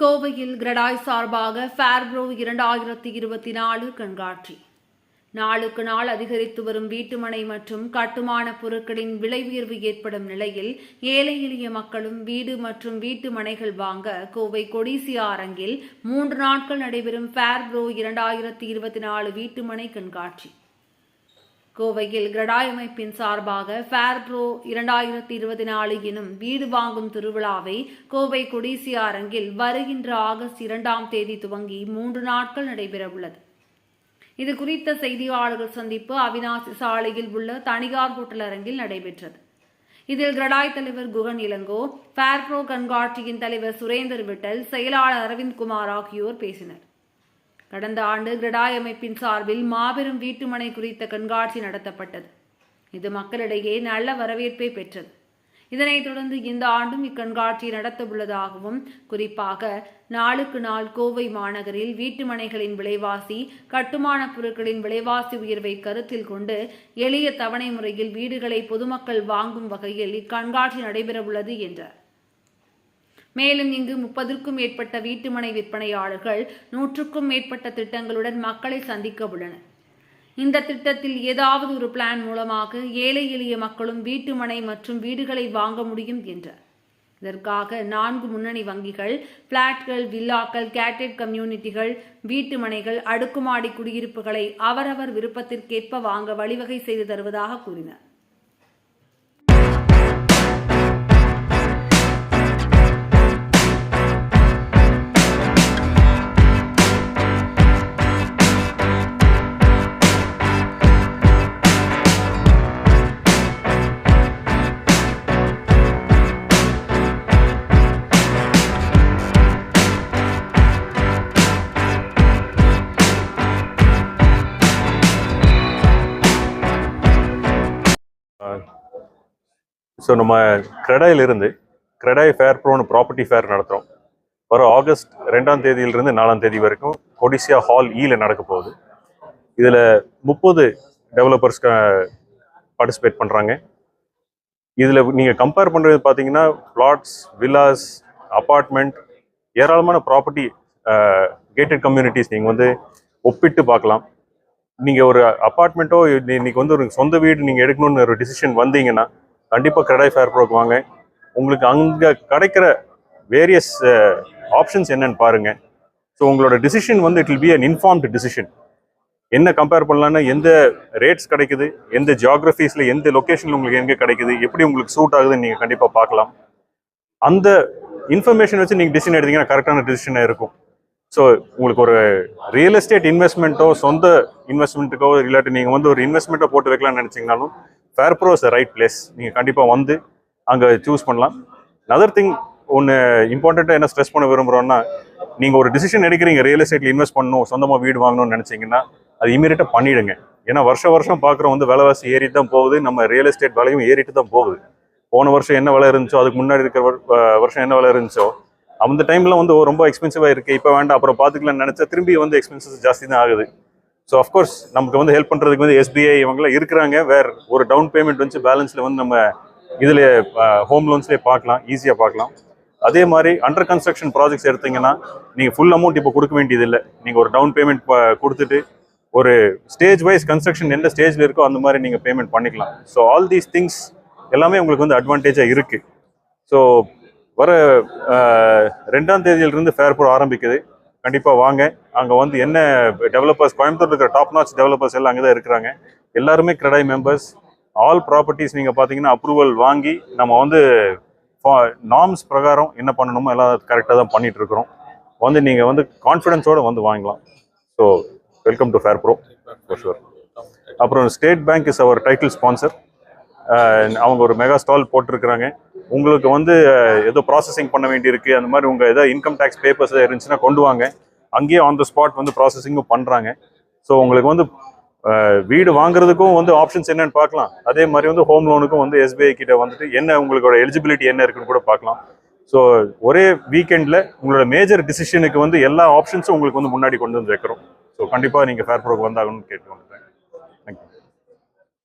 கோவையில் கிரடாய் சார்பாக ஃபேர்ப்ரோ இரண்டாயிரத்தி இருபத்தி நாலு கண்காட்சி. நாளுக்கு நாள் அதிகரித்து வரும் வீட்டுமனை மற்றும் கட்டுமான பொருட்களின் விலை உயர்வு ஏற்படும் நிலையில் ஏழை எளிய மக்களும் வீடு மற்றும் வீட்டு மனைகள் வாங்க கோவை கொடிசியா அரங்கில் மூன்று நாட்கள் நடைபெறும் ஃபேர்ப்ரோ இரண்டாயிரத்தி இருபத்தி நாலு வீட்டுமனை கண்காட்சி. கோவையில் கிரடாய் அமைப்பின் சார்பாக ஃபேர் ப்ரோ இரண்டாயிரத்தி இருபத்தி நாலு எனும் வீடு வாங்கும் திருவிழாவை கோவை கொடிசியா அரங்கில் வருகின்ற ஆகஸ்ட் இரண்டாம் தேதி துவங்கி மூன்று நாட்கள் நடைபெறவுள்ளது இது குறித்த செய்தியாளர்கள் சந்திப்பு அவினாசி சாலையில் உள்ள தனியார் ஹோட்டல் அரங்கில் நடைபெற்றது. இதில் கிரடாய் தலைவர் குகன் இளங்கோ ஃபேர் ப்ரோ கண்காட்சியின் தலைவர் சுரேந்தர் விட்டல் செயலாளர் அரவிந்த் குமார் ஆகியோர் பேசினர். கடந்த ஆண்டு கிரடாய் அமைப்பின் சார்பில் மாபெரும் வீட்டுமனை குறித்த கண்காட்சி நடத்தப்பட்டது. இது மக்களிடையே நல்ல வரவேற்பை பெற்றது. இதனைத் தொடர்ந்து இந்த ஆண்டும் இக்கண்காட்சி நடத்தவுள்ளதாகவும் குறிப்பாக நாளுக்கு நாள் கோவை மாநகரில் வீட்டுமனைகளின் விலைவாசி கட்டுமானப் பொருட்களின் விலைவாசி உயர்வை கருத்தில் கொண்டு எளிய தவணை முறையில் வீடுகளை பொதுமக்கள் வாங்கும் வகையில் இக்கண்காட்சி நடைபெறவுள்ளது என்றார். மேலும் இங்கு முப்பதற்கும் மேற்பட்ட வீட்டுமனை விற்பனையாளர்கள் நூற்றுக்கும் மேற்பட்ட திட்டங்களுடன் மக்களை சந்திக்க உள்ளனர். இந்த திட்டத்தில் ஏதாவது ஒரு பிளான் மூலமாக ஏழை எளிய மக்களும் வீட்டுமனை மற்றும் வீடுகளை வாங்க முடியும் என்றார். இதற்காக நான்கு முன்னணி வங்கிகள் பிளாட்கள் வில்லாக்கள் கேட்டட் கம்யூனிட்டிகள் வீட்டுமனைகள் அடுக்குமாடி குடியிருப்புகளை அவரவர் விருப்பத்திற்கேற்ப வாங்க வழிவகை செய்து தருவதாக கூறினார். ஸோ நம்ம கிரெடாயிலிருந்து கிரெடாய் ஃபேர் ப்ரோன்னு ப்ராப்பர்ட்டி ஃபேர் நடத்துகிறோம் வர ஆகஸ்ட் ரெண்டாம் தேதியிலிருந்து நாலாம் தேதி வரைக்கும் கொடிசியா ஹால் ஈல e நடக்க போகுது. இதில் முப்பது டெவலப்பர்ஸ் பார்ட்டிசிபேட் பண்ணுறாங்க இதில் நீங்கள் கம்பேர் பண்ணுறது பார்த்தீங்கன்னா பிளாட்ஸ் வில்லாஸ் அப்பார்ட்மெண்ட் ஏராளமான ப்ராப்பர்ட்டி கேட்டட் கம்யூனிட்டிஸ் நீங்கள் வந்து ஒப்பிட்டு பார்க்கலாம். நீங்கள் ஒரு அப்பார்ட்மெண்ட்டோ இன்னைக்கு வந்து ஒரு சொந்த வீடு நீங்கள் எடுக்கணும்னு ஒரு டிசிஷன் வந்தீங்கன்னா கண்டிப்பாக கிரெடாய் ஃபேர் ப்ரோக்கு வாங்க. உங்களுக்கு அங்கே கிடைக்கிற வேரியஸ் ஆப்ஷன்ஸ் என்னன்னு பாருங்கள் ஸோ உங்களோட டிசிஷன் வந்து it will be an informed decision என்ன கம்பேர் பண்ணலான்னா எந்த ரேட்ஸ் கிடைக்குது எந்த ஜியாகிரஃபீஸில் எந்த லொக்கேஷனில் உங்களுக்கு எங்கே கிடைக்குது எப்படி உங்களுக்கு சூட் ஆகுதுன்னு நீங்கள் கண்டிப்பாக பார்க்கலாம். அந்த இன்ஃபர்மேஷன் வச்சு நீங்கள் டிசிஷன் எடுத்தீங்கன்னா கரெக்டான டிசிஷனாக இருக்கும். ஸோ உங்களுக்கு ஒரு ரியல் எஸ்டேட் இன்வெஸ்ட்மெண்ட்டோ சொந்த இன்வெஸ்ட்மெண்ட்டுக்கோ இல்லாட்டி நீங்கள் வந்து ஒரு இன்வெஸ்ட்மெண்ட்டை போட்டு வைக்கலாம்னு நினச்சிங்கனாலும் fair pro is right place நீங்கள் கண்டிப்பாக வந்து அங்கே சூஸ் பண்ணலாம். அதர் திங் ஒன்று இம்பார்ட்டண்ட்டாக என்ன ஸ்ட்ரெஸ் பண்ண விரும்புகிறோன்னா நீங்கள் ஒரு டிசிஷன் எடுக்கிறீங்க ரியல் எஸ்டேட்டில் இன்வெஸ்ட் பண்ணணும் சொந்தமாக வீடு வாங்கணும்னு நினச்சிங்கன்னா அது இமீடியட்டாக பண்ணிவிடுங்க ஏன்னா வருஷ வருஷம் பார்க்குறோம் வந்து விலைவாசி ஏறிட்டு தான் போகுது நம்ம ரியல் எஸ்டேட் விலையும் ஏறிட்டு தான் போகுது. போன வருஷம் என்ன விலை இருந்துச்சோ அதுக்கு முன்னாடி இருக்கிற வருஷம் என்ன விலை இருந்துச்சோ அந்த டைமில் வந்து ரொம்ப எக்ஸ்பென்சிவாக இருக்குது இப்போ வேண்டாம் அப்புறம் பார்த்துக்கலாம்னு நினச்சா திரும்பி வந்து எக்ஸ்பென்சஸ் ஜாஸ்தி தான் ஆகுது. ஸோ அஃப்கோர்ஸ் நமக்கு வந்து ஹெல்ப் பண்ணுறதுக்கு வந்து எஸ்பிஐ இவங்கெல்லாம் இருக்கிறாங்க. வேறு ஒரு டவுன் பேமெண்ட் வந்து பேலன்ஸில் வந்து நம்ம இதில் ஹோம் லோன்ஸ்லேயே பார்க்கலாம் ஈஸியாக பார்க்கலாம். அதே மாதிரி அண்டர் கன்ஸ்ட்ரக்ஷன் ப்ராஜெக்ட்ஸ் எடுத்தீங்கன்னா நீங்கள் ஃபுல் அமௌண்ட் இப்போ கொடுக்க வேண்டியதில்லை. நீங்கள் ஒரு டவுன் பேமெண்ட் கொடுத்துட்டு ஒரு ஸ்டேஜ் வைஸ் கன்ஸ்ட்ரக்ஷன் எந்த ஸ்டேஜில் இருக்கோ அந்த மாதிரி நீங்கள் பேமெண்ட் பண்ணிக்கலாம். ஸோ ஆல் தீஸ் திங்ஸ் எல்லாமே உங்களுக்கு வந்து அட்வான்டேஜாக இருக்குது ஸோ வர ரெண்டாம் தேதியிலிருந்து ஃபேர் ப்ரோ ஆரம்பிக்குது. கண்டிப்பாக வாங்க. அங்கே வந்து என்ன டெவலப்பர்ஸ் கோயம்புத்தூர் இருக்கிற டாப் நாச் டெவலப்பர்ஸ் எல்லாம் அங்கே தான் இருக்கிறாங்க. எல்லாருமே கிரெடாய் மெம்பர்ஸ் ஆல் ப்ராப்பர்ட்டிஸ் நீங்கள் பார்த்தீங்கன்னா அப்ரூவல் வாங்கி நம்ம வந்து நார்ம்ஸ் பிரகாரம் என்ன பண்ணணுமோ எல்லாம் கரெக்டாக தான் பண்ணிட்டு இருக்கிறோம். வந்து நீங்கள் வந்து கான்ஃபிடென்ஸோடு வந்து வாங்கலாம். So welcome to fair pro for அப்புறம் state bank is our title sponsor அவங்க ஒரு மெகா ஸ்டால் போட்டிருக்கிறாங்க. உங்களுக்கு வந்து ஏதோ ப்ராசஸிங் பண்ண வேண்டியிருக்கு அந்த மாதிரி உங்கள் ஏதோ இன்கம் டேக்ஸ் பேப்பர்ஸ் இருந்துச்சுன்னா கொண்டு வாங்க. அங்கேயே ஆன் த ஸ்பாட் வந்து ப்ராசஸிங்கும் பண்ணுறாங்க ஸோ உங்களுக்கு வந்து வீடு வாங்குறதுக்கும் வந்து ஆப்ஷன்ஸ் என்னன்னு பார்க்கலாம். அதே மாதிரி வந்து ஹோம் லோனுக்கும் வந்து எஸ்பிஐ கிட்ட வந்துட்டு என்ன உங்களோட எலிஜிபிலிட்டி என்ன இருக்குன்னு கூட பார்க்கலாம். ஸோ ஒரே வீக்கெண்டில் உங்களோட மேஜர் டிசிஷனுக்கு வந்து எல்லா ஆப்ஷன்ஸும் உங்களுக்கு வந்து முன்னாடி கொண்டு வந்து வைக்கிறோம். ஸோ கண்டிப்பாக நீங்கள் ஃபேர் ப்ரோக்கு வந்தாகணும்னு கேட்டு வந்துட்டேன்